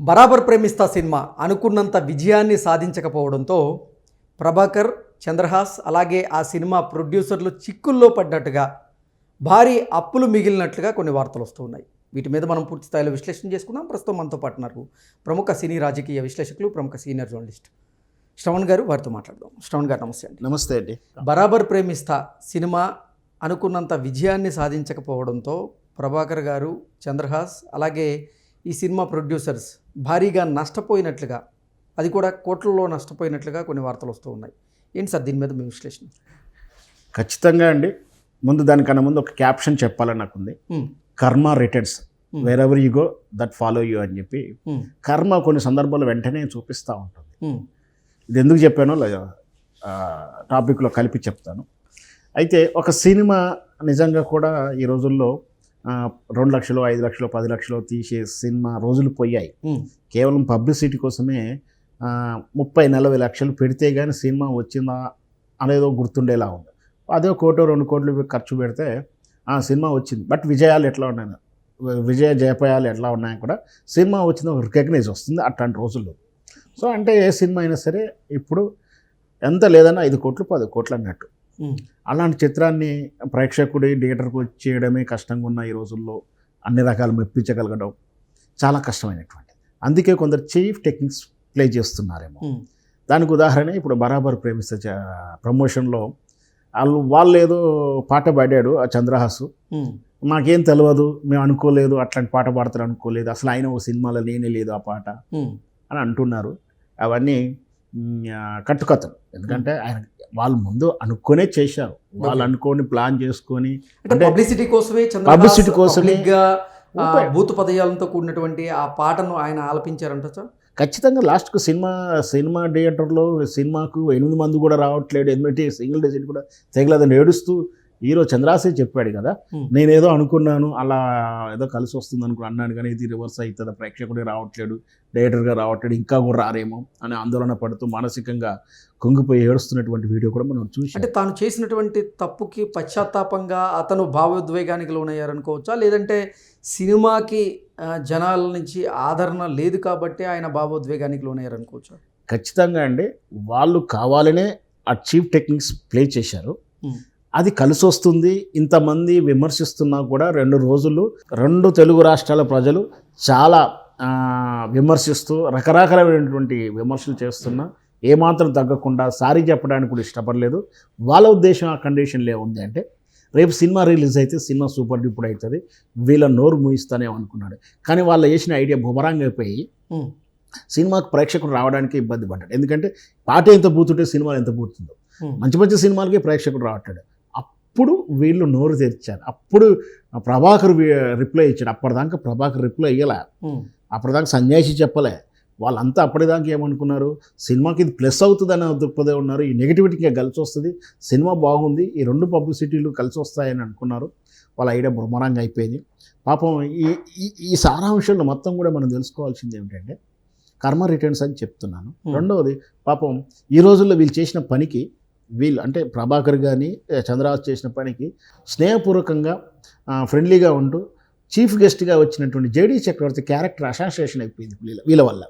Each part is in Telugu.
బరాబర్ ప్రేమిస్తా సినిమా అనుకున్నంత విజయాన్ని సాధించకపోవడంతో ప్రభాకర్ చంద్రహాస్ అలాగే ఆ సినిమా ప్రొడ్యూసర్లు చిక్కుల్లో పడ్డట్టుగా భారీ అప్పులు మిగిలినట్లుగా కొన్ని వార్తలు వస్తూ ఉన్నాయి. వీటి మీద మనం పూర్తి స్థాయిలో విశ్లేషణ చేసుకుందాం. ప్రస్తుతం మనతో పాటు ఉన్నారు ప్రముఖ సినీ రాజకీయ విశ్లేషకులు ప్రముఖ సీనియర్ జర్నలిస్ట్ శ్రవణ్ గారు. వారితో మాట్లాడదాం. శ్రవణ్ గారు నమస్తే అండి. నమస్తే అండి. బరాబర్ ప్రేమిస్తా సినిమా అనుకున్నంత విజయాన్ని సాధించకపోవడంతో ప్రభాకర్ గారు చంద్రహాస్ అలాగే ఈ సినిమా ప్రొడ్యూసర్స్ భారీగా నష్టపోయినట్లుగా అది కూడా కోట్లలో నష్టపోయినట్లుగా కొన్ని వార్తలు వస్తూ ఉన్నాయి. ఏంటి సార్ దీని మీద మీ విశ్లేషణ? ఖచ్చితంగా అండి. ముందు దానికన్నా ముందు ఒక క్యాప్షన్ చెప్పాలని నాకుంది. Karma returns. Wherever you go that follow you అని చెప్పి కర్మ కొన్ని సందర్భాలు వెంటనే చూపిస్తూ ఉంటుంది. ఇది ఎందుకు చెప్పానో టాపిక్లో కలిపి చెప్తాను. అయితే ఒక సినిమా నిజంగా కూడా ఈ రోజుల్లో రెండు లక్షలు ఐదు లక్షలు పది లక్షలు తీసే సినిమా రోజులు పోయాయి. కేవలం పబ్లిసిటీ కోసమే ముప్పై నలభై లక్షలు పెడితే కానీ సినిమా వచ్చిందా అనేదో గుర్తుండేలా ఉంది. అదే కోటో రెండు కోట్లు ఖర్చు పెడితే ఆ సినిమా వచ్చింది. బట్ విజయాలు ఎట్లా ఉన్నాయి? విజయ జయపయాలు ఎట్లా ఉన్నాయి కూడా సినిమా వచ్చిన ఒక రికగ్నైజ్ వస్తుంది అట్లాంటి రోజుల్లో. సో అంటే ఏ సినిమా అయినా సరే ఇప్పుడు ఎంత లేదన్నా ఐదు కోట్లు పది కోట్లు అన్నట్టు. అలాంటి చిత్రాన్ని ప్రేక్షకుడి థియేటర్కి వచ్చేయడమే కష్టంగా ఉన్న ఈ రోజుల్లో అన్ని రకాలు మెప్పించగలగడం చాలా కష్టమైనటువంటి అందుకే కొందరు చీఫ్ టెక్నిక్స్ ప్లే చేస్తున్నారేమో. దానికి ఉదాహరణ ఇప్పుడు బరాబర్ ప్రేమిస్తే ప్రమోషన్లో వాళ్ళు వాళ్ళు ఏదో పాట పాడాడు ఆ చంద్రహాసు. మాకేం తెలియదు మేము అనుకోలేదు అట్లాంటి పాట పాడతారు అనుకోలేదు అసలు ఆయన ఓ సినిమాలో లేనే లేదు ఆ పాట అని అంటున్నారు. అవన్నీ కట్టుకథలు. ఎందుకంటే ఆయన వాళ్ళు ముందు అనుకునే చేశారు. వాళ్ళు. అనుకోని ప్లాన్ చేసుకొని అంటే పబ్లిసిటీ కోసమే గా ఊపాడు. భూత పదయాలతో కూడినటువంటి ఆ పాటను ఆయన ఆలపించారంట సార్? ఖచ్చితంగా లాస్ట్కు సినిమా సినిమా థియేటర్లో సినిమాకు ఎనిమిది మంది కూడా రావట్లేదు. ఎనిమిది సింగిల్ డిజిట్ కూడా తెగలేదని ఏడుస్తూ హీరో చంద్రాసే చెప్పాడు కదా. నేనేదో అనుకున్నాను అలా ఏదో కలిసి వస్తుంది అనుకుని అన్నాను కానీ ఇది రివర్స్ అవుతుంది ప్రేక్షకుడే రావట్లేడు థియేటర్గా రావట్లేడు ఇంకా కూడా రారేమో అని ఆందోళన పడుతూ మానసికంగా కుంగిపోయి ఏడుస్తున్నటువంటి వీడియో కూడా మనం చూసి అంటే తాను చేసినటువంటి తప్పుకి పశ్చాత్తాపంగా అతను భావోద్వేగానికి లోనయ్యారనుకోవచ్చా లేదంటే సినిమాకి జనాల నుంచి ఆదరణ లేదు కాబట్టి ఆయన భావోద్వేగానికి లోనయ్యారనుకోవచ్చా ఖచ్చితంగా అండి వాళ్ళు కావాలనే ఆ చీఫ్ టెక్నిక్స్ ప్లే చేశారు. అది కలిసి వస్తుంది ఇంతమంది విమర్శిస్తున్నా కూడా రెండు రోజులు రెండు తెలుగు రాష్ట్రాల ప్రజలు చాలా విమర్శిస్తూ రకరకాలైనటువంటి విమర్శలు చేస్తున్నా ఏమాత్రం తగ్గకుండా సారీ చెప్పడానికి కూడా ఇష్టపడలేదు. వాళ్ళ ఉద్దేశం ఆ కండిషన్లో ఉంది అంటే రేపు సినిమా రిలీజ్ అయితే సినిమా సూపర్ డూపర్ అవుతుంది వీళ్ళ నోరు మూయిస్తానే అనుకున్నాడు. కానీ వాళ్ళు వేసిన ఐడియా బుమరాంగ్ అయిపోయి సినిమాకు ప్రేక్షకుడు రావడానికి ఇబ్బంది పడ్డాడు. ఎందుకంటే పాట ఎంత బూతుంటే సినిమాలు ఎంత ఉమ్, మంచి మంచి సినిమాలకి ప్రేక్షకుడు రావట్లేడు అప్పుడు వీళ్ళు నోరు తెరిచారు. అప్పుడు ప్రభాకర్ రిప్లై ఇచ్చాడు. అప్పటిదాకా ప్రభాకర్ రిప్లై ఇయ్యలే. ఉమ్, అప్పటిదాకా సన్యాసి చెప్పలే. వాళ్ళంతా అప్పటిదాకా ఏమనుకున్నారు? సినిమాకి ఇది ప్లస్ అవుతుందని దృక్పదే ఉన్నారు. ఈ నెగిటివిటీగా కలిసి వస్తుంది. సినిమా బాగుంది. ఈ రెండు పబ్లిసిటీలు కలిసి వస్తాయని అనుకున్నారు. వాళ్ళ ఐడియా బృమరంగా అయిపోయింది. పాపం ఈ ఈ- ఈ సారాంశాలు మొత్తం కూడా మనం తెలుసుకోవాల్సింది ఏమిటంటే కర్మ రిటర్న్స్ అని చెప్తున్నాను. రెండవది పాపం ఈ రోజుల్లో వీళ్ళు చేసిన పనికి వీళ్ళు అంటే ప్రభాకర్ కానీ చంద్రరాజ్ చేసిన పనికి స్నేహపూర్వకంగా ఫ్రెండ్లీగా ఉంటూ చీఫ్ గెస్ట్గా వచ్చినటువంటి జేడీ చక్రవర్తి క్యారెక్టర్ అసాసియేషన్ అయిపోయింది వీళ్ళ వీళ్ళ వల్ల.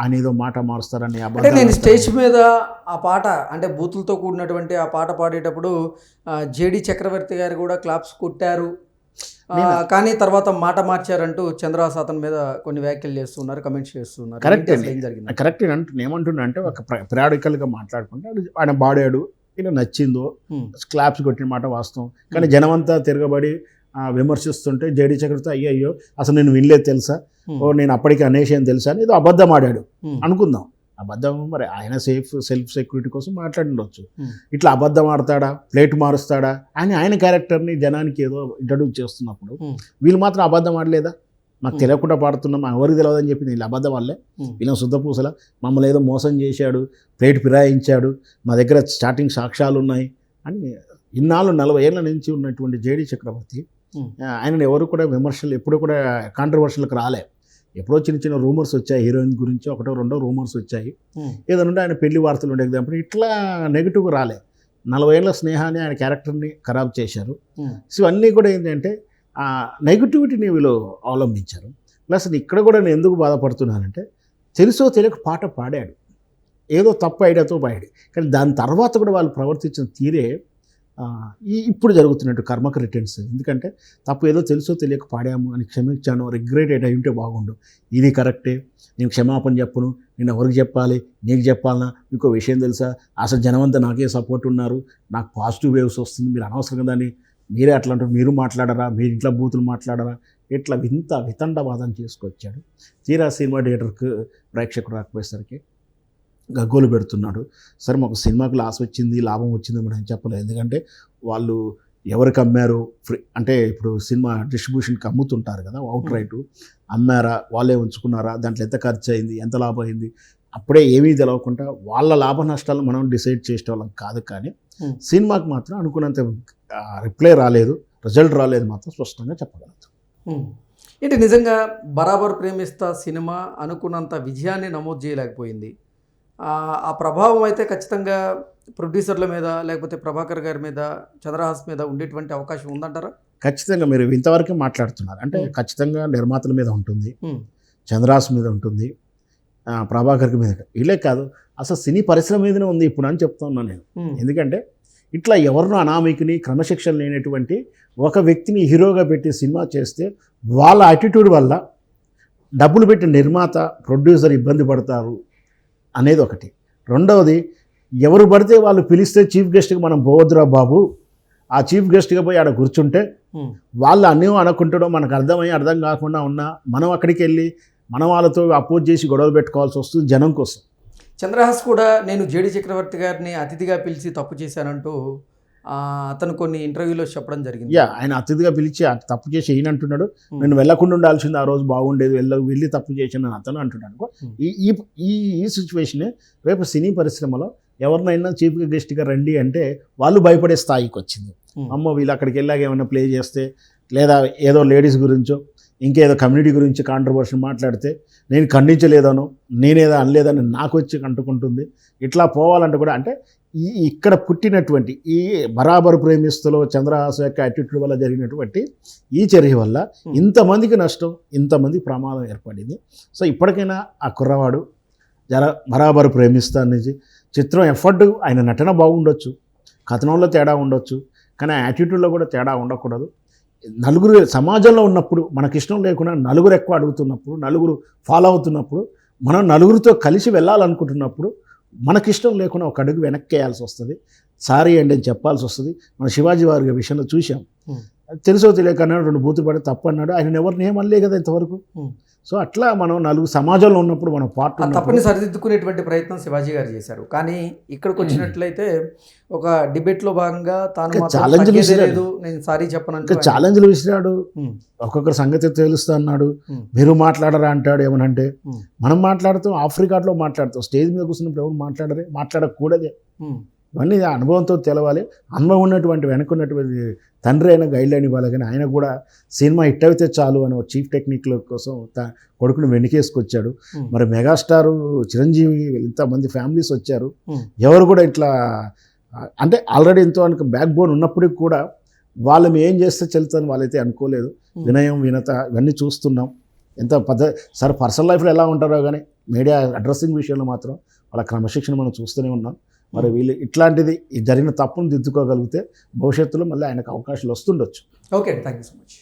ఆయన ఏదో మాట మారుస్తారని అంటే నేను స్టేజ్. మీద ఆ పాట అంటే బూతులతో కూడినటువంటి ఆ పాట పాడేటప్పుడు జేడి చక్రవర్తి గారు కూడా క్లాప్స్ కొట్టారు కానీ తర్వాత మాట మార్చారంటూ చంద్రహాస్ అతని మీద కొన్ని వ్యాఖ్యలు చేస్తున్నారు కమెంట్స్ చేస్తున్నారు. అండి. ఏం జరిగింది? కరెక్ట్ అంటు ఏమంటున్నా అంటే ఒక ప్రాడికల్గా మాట్లాడుకుంటే ఆయన బాడాడు ఇలా నచ్చిందో క్లాప్స్ కొట్టిన మాట వాస్తవం. కానీ జనమంతా తిరగబడి విమర్శిస్తుంటే జేడీ చక్రవర్తి అయ్యో అసలు నేను వినలేదు తెలుసా? ఉమ్, ఓ నేను అప్పటికి అనేసాను తెలుసా అని ఏదో అబద్ధం ఆడాడు. అనుకుందాం. అబద్ధం మరి ఆయన సేఫ్ సెల్ఫ్ సెక్యూరిటీ కోసం మాట్లాడిండొచ్చు. Hmm. ఇట్లా అబద్ధం ఆడతాడా? ప్లేట్ మారుస్తాడా? అని ఆయన క్యారెక్టర్ని జనానికి ఏదో ఇంట్రడ్యూస్ చేస్తున్నప్పుడు Hmm. వీళ్ళు మాత్రం అబద్ధం ఆడలేదా? మాకు Hmm. తెలియకుండా పాడుతున్నాం మా ఎవరికి తెలియదని చెప్పి వీళ్ళు అబద్ధం వాళ్ళే ఉమ్, వీళ్ళ శుద్ధపూసల మమ్మల్ని ఏదో మోసం చేశాడు ప్లేట్ ఫిరాయించాడు మా దగ్గర స్టార్టింగ్ సాక్ష్యాలు ఉన్నాయి అని ఇన్నాళ్ళు నలభై ఏళ్ళ నుంచి ఉన్నటువంటి జేడీ చక్రవర్తి ఆయనను ఎవరు కూడా విమర్శలు ఎప్పుడు కూడా కాంట్రవర్షన్లకు రాలే. ఎప్పుడో చిన్న చిన్న రూమర్స్ వచ్చాయి హీరోయిన్ గురించి ఒకటో రెండో రూమర్స్ వచ్చాయి. ఉమ్, ఏదైనా ఆయన పెళ్ళి వార్తలు ఉండే ఎగ్జాంపుల్. ఇట్లా నెగిటివ్ రాలే. నలభై ఏళ్ళ స్నేహాన్ని ఆయన క్యారెక్టర్ని ఖరాబ్ చేశారు. సో ఇవన్నీ కూడా ఏంటంటే ఆ నెగిటివిటీని వీళ్ళు అవలంబించారు. ప్లస్ ఇక్కడ కూడా నేను ఎందుకు బాధపడుతున్నానంటే తెలుసో తెలియక పాట పాడాడు. ఏదో తప్పు ఐడియాతో పాడాడు. కానీ దాని తర్వాత కూడా వాళ్ళు ప్రవర్తించిన తీరే ఈ ఇప్పుడు జరుగుతున్నట్టు కర్మకు రిటర్న్స్. ఎందుకంటే తప్పు ఏదో తెలుసో తెలియక పాడాము అని క్షమించాను రిగ్రెట్ అయి ఉంటే బాగుండు. ఇది కరెక్టే. నేను క్షమాపణ చెప్పను నేను ఎవరికి చెప్పాలి నీకు చెప్పాలనా? మీకు విషయం తెలుసా? అసలు జనమంతా నాకే సపోర్ట్ ఉన్నారు. నాకు పాజిటివ్ వేవ్స్ వస్తుంది. మీరు అనవసరంగా దాన్ని మీరే అట్లా అంటారు మీరు మాట్లాడరా? మీరు ఇంట్లో బూతులు మాట్లాడరా? ఇట్లా వింత వితండవాదం చేసుకొచ్చాడు. తీరా సినిమా థియేటర్కి ప్రేక్షకుడు రాకపోయేసరికి గగ్గోలు పెడుతున్నాడు. సరే మాకు సినిమాకి లాస్ వచ్చింది లాభం వచ్చింది మనం చెప్పలేదు ఎందుకంటే వాళ్ళు ఎవరికి అమ్మారు? ఫ్రీ అంటే ఇప్పుడు సినిమా డిస్ట్రిబ్యూషన్కి అమ్ముతుంటారు కదా అవుట్ రైట్ అమ్మారా? వాళ్ళే ఉంచుకున్నారా? దాంట్లో ఎంత ఖర్చు అయింది ఎంత లాభం అయింది అప్పుడే ఏమీ తెలవకుండా వాళ్ళ లాభ నష్టాలు మనం డిసైడ్ చేసే వాళ్ళం కాదు కానీ Hmm. సినిమాకి మాత్రం అనుకున్నంత రిప్లై రాలేదు. రిజల్ట్ రాలేదు మాత్రం స్పష్టంగా చెప్పగలుగుతాం. ఉమ్. ఏంటి నిజంగా బరాబర్ ప్రేమిస్తా సినిమా అనుకున్నంత విజయాన్ని నమోదు చేయలేకపోయింది. ఆ ప్రభావం అయితే ఖచ్చితంగా ప్రొడ్యూసర్ల మీద లేకపోతే ప్రభాకర్ గారి మీద చంద్రహాస్ మీద ఉండేటువంటి అవకాశం ఉందంటారా ఖచ్చితంగా మీరు ఇంతవరకే మాట్లాడుతున్నారు అంటే. ఖచ్చితంగా నిర్మాతల మీద ఉంటుంది ఉమ్. చంద్రాస్ మీద ఉంటుంది ప్రభాకర్ మీద వీళ్ళే కాదు అసలు సినీ పరిశ్రమ మీదనే ఉంది ఇప్పుడు అని చెప్తా ఉన్నాను నేను. ఎందుకంటే ఇట్లా ఎవరినో అనామికుని క్రమశిక్షణ లేనటువంటి ఒక వ్యక్తిని హీరోగా పెట్టి సినిమా చేస్తే వాళ్ళ యాటిట్యూడ్ వల్ల డబ్బులు పెట్టి నిర్మాత ప్రొడ్యూసర్ ఇబ్బంది పడతారు అనేది ఒకటి. రెండవది ఎవరు పడితే వాళ్ళు పిలిస్తే చీఫ్ గెస్ట్కి మనం పోవద్దురా బాబు. ఆ చీఫ్ గెస్ట్గా పోయి ఆడ కూర్చుంటే. వాళ్ళు అన్నీ అనుకుంటాడో మనకు అర్థమై అర్థం కాకుండా ఉన్నా మనం అక్కడికి వెళ్ళి మన వాళ్ళతో అపోజ్ చేసి గొడవలు పెట్టుకోవాల్సి వస్తుంది జనం కోసం చంద్రహాస్ కూడా నేను జేడి చక్రవర్తి గారిని అతిథిగా పిలిచి తప్పు చేశానంటూ అతను కొన్ని ఇంటర్వ్యూలో చెప్పడం జరిగింది యా ఆయన అతిథిగా పిలిచి "ఆ తప్పు చేసి ఈయన అంటున్నాడు. నేను వెళ్ళకుండా ఉండాల్సింది ఆ రోజు బాగుండేది వెళ్ళ వెళ్ళి తప్పు అని అతను అంటున్నాడు. ఈ ఈ ఈ సిచ్యువేషనే రేపు సినీ పరిశ్రమలో ఎవరినైనా చీఫ్గా గెస్ట్గా రండి అంటే వాళ్ళు భయపడే స్థాయికి వచ్చింది. అమ్మో వీళ్ళు అక్కడికి వెళ్ళాక ఏమైనా ప్లే చేస్తే లేదా ఏదో లేడీస్ గురించో ఇంకేదో కమ్యూనిటీ గురించి కాంట్రవర్షన్ మాట్లాడితే నేను ఖండించలేదను నేనేదో అనలేదని నాకు వచ్చి అంటుకుంటుంది. ఇట్లా పోవాలంటే కూడా అంటే ఈ ఇక్కడ పుట్టినటువంటి ఈ బరాబరు ప్రేమిస్తులో చంద్రహాస యొక్క యాటిట్యూడ్ వల్ల జరిగినటువంటి ఈ చర్య వల్ల Hmm. ఇంతమందికి నష్టం ఇంతమంది ప్రమాదం ఏర్పడింది. సో ఇప్పటికైనా ఆ కుర్రవాడు జర బరాబరు ప్రేమిస్తా అనేది చిత్రం ఎఫర్ట్ ఆయన నటన బాగుండొచ్చు. కథనంలో తేడా ఉండొచ్చు. కానీ ఆ యాటిట్యూడ్లో కూడా తేడా ఉండకూడదు. నలుగురు సమాజంలో ఉన్నప్పుడు మనకి ఇష్టం లేకుండా నలుగురు ఎక్కువ అడుగుతున్నప్పుడు నలుగురు ఫాలో అవుతున్నప్పుడు మనం నలుగురితో కలిసి వెళ్ళాలనుకుంటున్నప్పుడు మనకిష్టం లేకుండా ఒక అడుగు వెనక్కి వేయాల్సి వస్తుంది. సారీ అండి అని చెప్పాల్సి వస్తుంది. మన శివాజీ వారి విషయంలో చూసాం తెలుసో తెలియక అన్నాడు రెండు బూతులు పడి తప్పు అన్నాడు. ఆయన ఎవరిని ఏమనలే కదా ఇంతవరకు. సో అట్లా మనం నలుగురు సమాజంలో ఉన్నప్పుడు మనం పార్ట్ తప్పుని సరిదిద్దుకునేటువంటి ప్రయత్నం శివాజీ గారు చేశారు. కానీ ఇక్కడికి వచ్చినట్లయితే ఒక డిబేట్లో భాగంగా తాను విసిరాడు. లేదు. నేను సారీ ఆయన- ఛాలెంజ్లు విసిరాడు. ఒక్కొక్కరు సంగతి తెలుస్తా అన్నాడు. మీరు మాట్లాడరా అంటాడు ఏమనంటే. మనం మాట్లాడుతాం ఆఫ్రికాలో మాట్లాడుతాం. స్టేజ్ మీద కూర్చున్నప్పుడు ఎవరు మాట్లాడరే? మాట్లాడకూడదే. ఇవన్నీ అనుభవంతో తెలవాలి. అనుభవం ఉన్నటువంటి వెనుకున్నటువంటి తండ్రి అయిన గైడ్ లైన్ ఇవ్వాలి. కానీ ఆయన కూడా సినిమా హిట్ అయితే చాలు అని ఒక చీఫ్ టెక్నిక్ల కోసం త కొడుకుని వెనుకేసుకొచ్చాడు. మరి మెగాస్టార్ చిరంజీవి ఇంతమంది ఫ్యామిలీస్ వచ్చారు. ఎవరు కూడా ఇట్లా అంటే ఆల్రెడీ ఎంతో అనుకు బ్యాక్ బోన్ ఉన్నప్పటికి కూడా వాళ్ళు ఏం చేస్తే చెల్లుతుంది వాళ్ళైతే అనుకోలేదు. వినయం వినత ఇవన్నీ చూస్తున్నాం. ఎంత పద్ధ సరే పర్సనల్ లైఫ్లో ఎలా ఉంటారో కానీ మీడియా అడ్రస్సింగ్ విషయంలో మాత్రం వాళ్ళ క్రమశిక్షణ మనం చూస్తూనే ఉన్నాం. మరి వీళ్ళు ఇట్లాంటిది ఈ జరిగిన తప్పును దిద్దుకోగలిగితే భవిష్యత్తులో మళ్ళీ ఆయనకు అవకాశాలు వస్తుండొచ్చు. Okay thank you so much